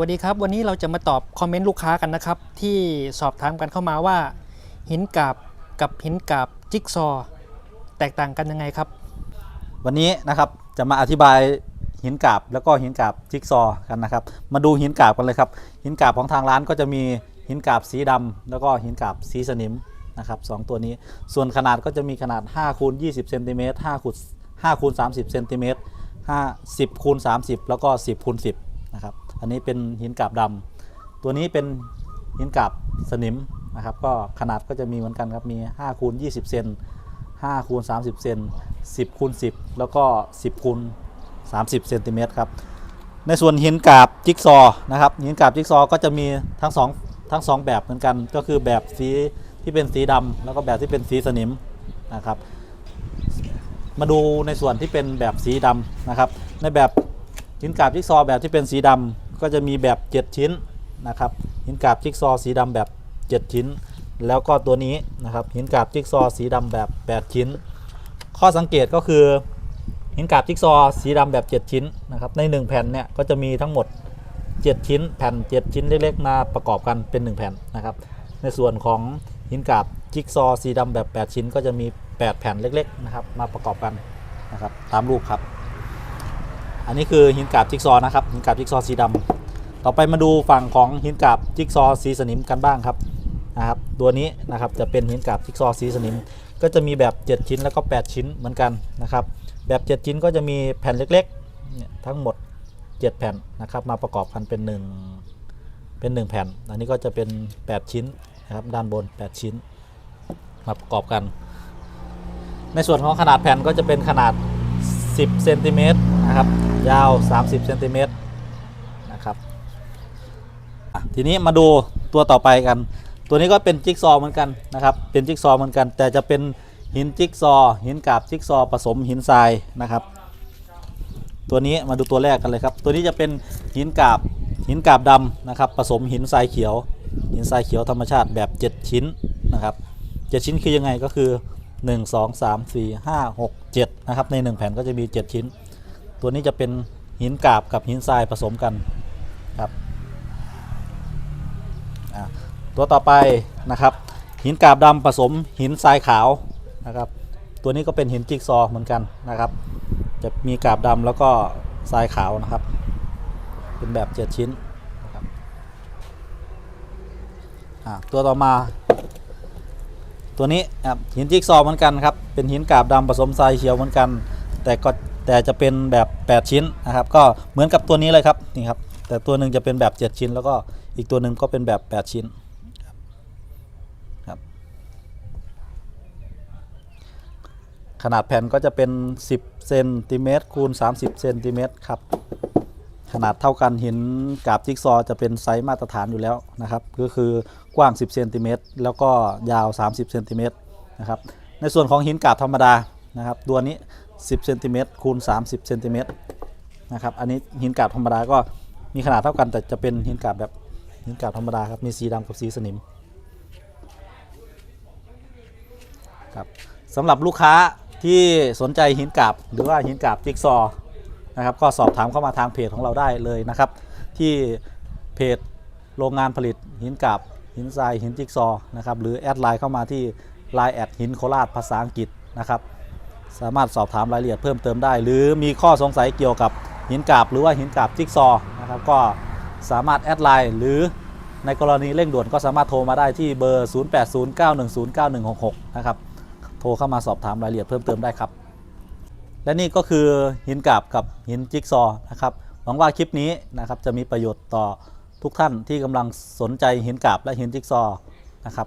วัสดีครับ วันนี้เราจะมาตอบคอมเมนต์ลูกค้ากันนะครับ ที่สอบถามกันเข้ามาว่า หินกาบกับหินกาบจิ๊กซอ แตกต่างกันยังไงครับ วันนี้นะครับจะมาอธิบายหินกาบแล้วก็หินกาบจิ๊กซอกันนะครับ มาดูหินกาบกันเลยครับ หินกาบของทางร้านก็จะมีหินกาบสีดำแล้วก็หินกาบสีสนิมนะครับสองตัวนี้ส่วนขนาดก็จะมีขนาด5คูณ20เซนติเมตร5คูณ5คูณ30เซนติเมตร5 10คูณ30 แล้วก็ 10คูณ10นะครับ อันนี้เป็นหินกาบดำตัวนี้เป็นหินกาบสนิมนะครับ ก็ขนาดก็จะมีเหมือนกันครับ มี5คูณ20 เซน5คูณ30 เซน10คูณ10 แล้วก็ 10คูณ30 เซนติเมตรครับ ในส่วนหินกาบจิ๊กซอว์นะครับ หินกาบจิ๊กซอว์ก็จะมีทั้งสองทั้งสองแบบเหมือนกัน ก็คือแบบสีที่เป็นสีดำแล้วก็แบบที่เป็นสีสนิมนะครับ มาดูในส่วนที่เป็นแบบสีดำนะครับ ในแบบหินกาบจิ๊กซอว์แบบที่เป็นสีดำ ก็จะมีแบบ 7 ชิ้นนะครับหินกาบจิ๊กซอสีดำแบบ 7 ชิ้น แล้วก็ตัวนี้นะครับหินกาบจิ๊กซอสีดำแบบ 8 ชิ้น ข้อสังเกตก็คือหินกาบจิ๊กซอสีดำแบบ 7 ชิ้นนะครับใน 1 แผ่นเนี่ยก็จะมีทั้งหมด 7 ชิ้น แผ่น 7 ชิ้นเล็กๆมาประกอบกันเป็น 1 แผ่นนะครับในส่วนของหินกาบจิ๊กซอสีดำแบบ 8 ชิ้น ก็จะมี 8 แผ่นเล็กๆนะครับมาประกอบกันนะครับตามรูปครับ อันนี้คือหินกาบจิ๊กซอนะครับหินกาบจิ๊กซอสีดำ ต่อไปมาดูฝั่งของหินกาบจิ๊กซอว์สีสนิมกันบ้างครับนะครับ ตัวนี้นะครับจะเป็นหินกาบจิ๊กซอว์สีสนิม ก็จะมีแบบ 7 ชิ้นแล้วก็ 8 ชิ้นเหมือนกันนะครับ แบบ 7 ชิ้นก็จะมีแผ่นเล็กๆเนี่ยทั้งหมด 7 แผ่นนะครับ มาประกอบกันเป็น 1 เป็น 1 แผ่น อันนี้ก็จะเป็น 8 ชิ้นนะครับด้านบน 8 ชิ้นมาประกอบกัน ในส่วนของขนาดแผ่นก็จะเป็นขนาด 10เซนติเมตรนะครับยาว 30เซนติเมตรนะครับ ทีนี้มาดูตัวต่อไปกัน ตัวนี้ก็เป็นจิ๊กซอว์เหมือนกันนะครับ เป็นจิ๊กซอว์เหมือนกัน แต่จะเป็นหินจิ๊กซอว์หินกาบจิ๊กซอว์ผสมหินทรายนะครับ ตัวนี้มาดูตัวแรกกันเลยครับ ตัวนี้จะเป็นหินกาบหินกาบดำนะครับ ผสมหินทรายเขียว หินทรายเขียวธรรมชาติแบบ 7 ชิ้นนะครับ7ชิ้นคือยังไงก็คือ 1 2 3 4 5 6 7นะครับใน 1 แผ่นก็จะมี 7 ชิ้น ตัวนี้จะเป็นหินกาบกับหินทรายผสมกันครับอะ ตัวต่อไปนะครับ หินกาบดำผสมหินทรายขาวนะครับ ตัวนี้ก็เป็นหินจิกซอเหมือนกันนะครับ จะมีกาบดำแล้วก็ทรายขาวนะครับ เป็นแบบ 7 ชิ้นนะครับตัวต่อมา ตัวนี้ครับหินจิกซอเหมือนกันครับ เป็นหินกาบดำผสมทรายเขียวเหมือนกัน แต่ก็แต่จะเป็นแบบ 8 ชิ้นนะครับ ก็เหมือนกับตัวนี้เลยครับนี่ครับแต่ตัวหนึ่งจะเป็นแบบ 7 ชิ้น แล้วก็อีกตัวหนึ่งก็เป็นแบบ 8 ชิ้นครับครับ ขนาดแผ่นก็จะเป็น 10เซนติเมตรคูณ 30เซนติเมตรครับ ขนาดเท่ากันหินกาบจิ๊กซอว์จะเป็นไซส์มาตรฐานอยู่แล้วนะครับ ก็คือกว้าง 10เซนติเมตรแล้วก็ยาว 30เซนติเมตรนะครับ ในส่วนของหินกาบธรรมดานะครับตัวนี้ 10เซนติเมตรคูณ 30เซนติเมตรนะครับ อันนี้หินกาบธรรมดาก็มีขนาดเท่ากันแต่จะเป็นหินกาบแบบหินกาบธรรมดาครับมีสีดำกับสีสนิมครับสำหรับลูกค้า ที่สนใจหินกาบหรือว่าหินกาบจิ๊กซอว์นะครับก็สอบถามเข้ามาทางเพจของเราได้เลยนะครับ ที่เพจโรงงานผลิตหินกาบหินทรายหินจิ๊กซอว์นะครับหรือแอดไลน์เข้ามาที่ Line แอดหินโคราชภาษาอังกฤษนะครับ สามารถสอบถามรายละเอียดเพิ่มเติมได้ หรือมีข้อสงสัยเกี่ยวกับหินกาบหรือว่าหินกาบจิ๊กซอว์นะครับก็สามารถแอดไลน์หรือในกรณีเร่งด่วนก็สามารถโทรมาได้ที่เบอร์ 0809109166 นะครับ โทรเข้ามาสอบถามรายละเอียดเพิ่มเติมได้ครับ และนี่ก็คือหินกาบกับหินจิ๊กซอว์นะครับหวังว่าคลิปนี้นะครับจะมีประโยชน์ต่อทุกท่านที่กำลังสนใจหินกาบและหินจิ๊กซอว์นะครับ